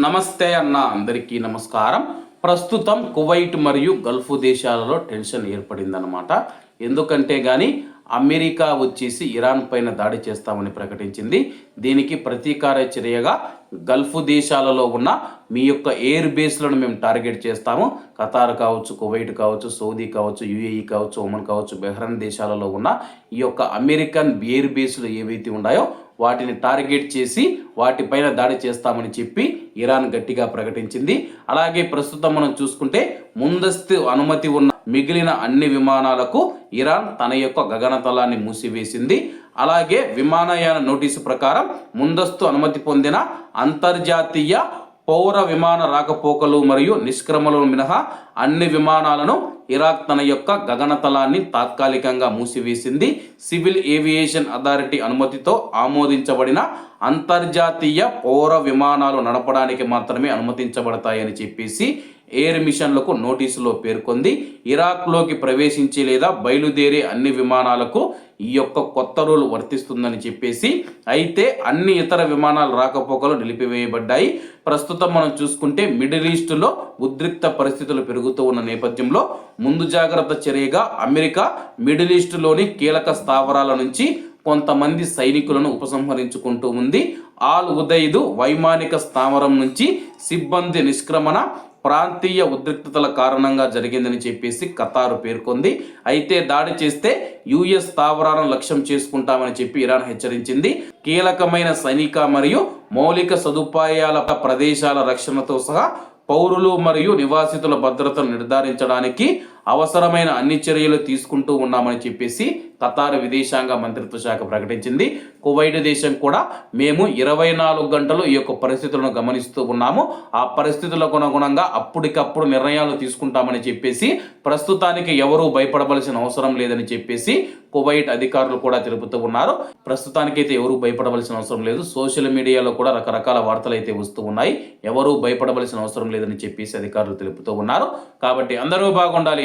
నమస్తే అన్న అందరికీ నమస్కారం. ప్రస్తుతం కువైట్ మరియు గల్ఫ్ దేశాలలో టెన్షన్ ఏర్పడిందనమాట ఎందుకంటే కానీ అమెరికా వచ్చేసి ఇరాన్ పైన దాడి చేస్తామని ప్రకటించింది. దీనికి ప్రతీకార చర్యగా గల్ఫ్ దేశాలలో ఉన్న మీ యొక్క ఎయిర్ బేస్లను మేము టార్గెట్ చేస్తాము. ఖతార్ కావచ్చు కువైట్ కావచ్చు సౌదీ కావచ్చు యుఏఈ కావచ్చు ఒమన్ కావచ్చు బెహ్రన్ దేశాలలో ఉన్న ఈ యొక్క అమెరికన్ ఎయిర్ బేస్లు ఏవైతే ఉన్నాయో వాటిని టార్గెట్ చేసి వాటిపైన దాడి చేస్తామని చెప్పి ఇరాన్ గట్టిగా ప్రకటించింది. అలాగే ప్రస్తుతం మనం చూసుకుంటే ముందస్తు అనుమతి ఉన్న మిగిలిన అన్ని విమానాలకు ఇరాన్ తన యొక్క గగనతలాన్ని మూసివేసింది. అలాగే విమానయాన నోటీసు ప్రకారం ముందస్తు అనుమతి పొందిన అంతర్జాతీయ పౌర విమాన రాకపోకలు మరియు నిష్క్రమలు మినహా అన్ని విమానాలను ఇరాక్ తన యొక్క గగనతలాన్ని తాత్కాలికంగా మూసివేసింది. సివిల్ ఏవియేషన్ అథారిటీ అనుమతితో ఆమోదించబడిన అంతర్జాతీయ పౌర విమానాలు నడపడానికి మాత్రమే అనుమతించబడతాయని చెప్పేసి ఎయిర్ మిషన్లకు నోటీసులో పేర్కొంది. ఇరాక్లోకి ప్రవేశించి లేదా బయలుదేరే అన్ని విమానాలకు ఈ యొక్క కొత్త రూల్ వర్తిస్తుందని చెప్పేసి అయితే అన్ని ఇతర విమానాలు రాకపోకలు నిలిపివేయబడ్డాయి. ప్రస్తుతం మనం చూసుకుంటే మిడిల్ ఈస్టులో ఉద్రిక్త పరిస్థితులు పెరుగుతూ ఉన్న నేపథ్యంలో ముందు జాగ్రత్త చర్యగా అమెరికా మిడిల్ ఈస్టులోని కీలక స్థావరాల నుంచి కొంతమంది సైనికులను ఉపసంహరించుకుంటూ ఉంది. ఆల్ ఉదయ్దు వైమానిక స్థావరం నుంచి సిబ్బంది నిష్క్రమణ ప్రాంతీయ ఉద్రిక్తతల కారణంగా జరిగిందని చెప్పేసి ఖతారు పేర్కొంది. అయితే దాడి చేస్తే యుఎస్ స్థావరాలను లక్ష్యం చేసుకుంటామని చెప్పి ఇరాన్ హెచ్చరించింది. కీలకమైన సైనిక మరియు మౌలిక సదుపాయాల ప్రదేశాల రక్షణతో సహా పౌరులు మరియు నివాసితుల భద్రతను నిర్ధారించడానికి అవసరమైన అన్ని చర్యలు తీసుకుంటూ ఉన్నామని చెప్పేసి ఖతార్ విదేశాంగ మంత్రిత్వ శాఖ ప్రకటించింది. కువైట్ దేశం కూడా మేము ఇరవై నాలుగు గంటలు ఈ యొక్క పరిస్థితులను గమనిస్తూ ఉన్నాము. ఆ పరిస్థితులకు అనుగుణంగా అప్పటికప్పుడు నిర్ణయాలు తీసుకుంటామని చెప్పేసి ప్రస్తుతానికి ఎవరూ భయపడవలసిన అవసరం లేదని చెప్పేసి కువైట్ అధికారులు కూడా తెలుపుతూ ఉన్నారు. ప్రస్తుతానికైతే ఎవరూ భయపడవలసిన అవసరం లేదు. సోషల్ మీడియాలో కూడా రకరకాల వార్తలు అయితే వస్తూ ఉన్నాయి. ఎవరూ భయపడవలసిన అవసరం లేదని చెప్పేసి అధికారులు తెలుపుతూ ఉన్నారు. కాబట్టి అందరూ బాగుండాలి.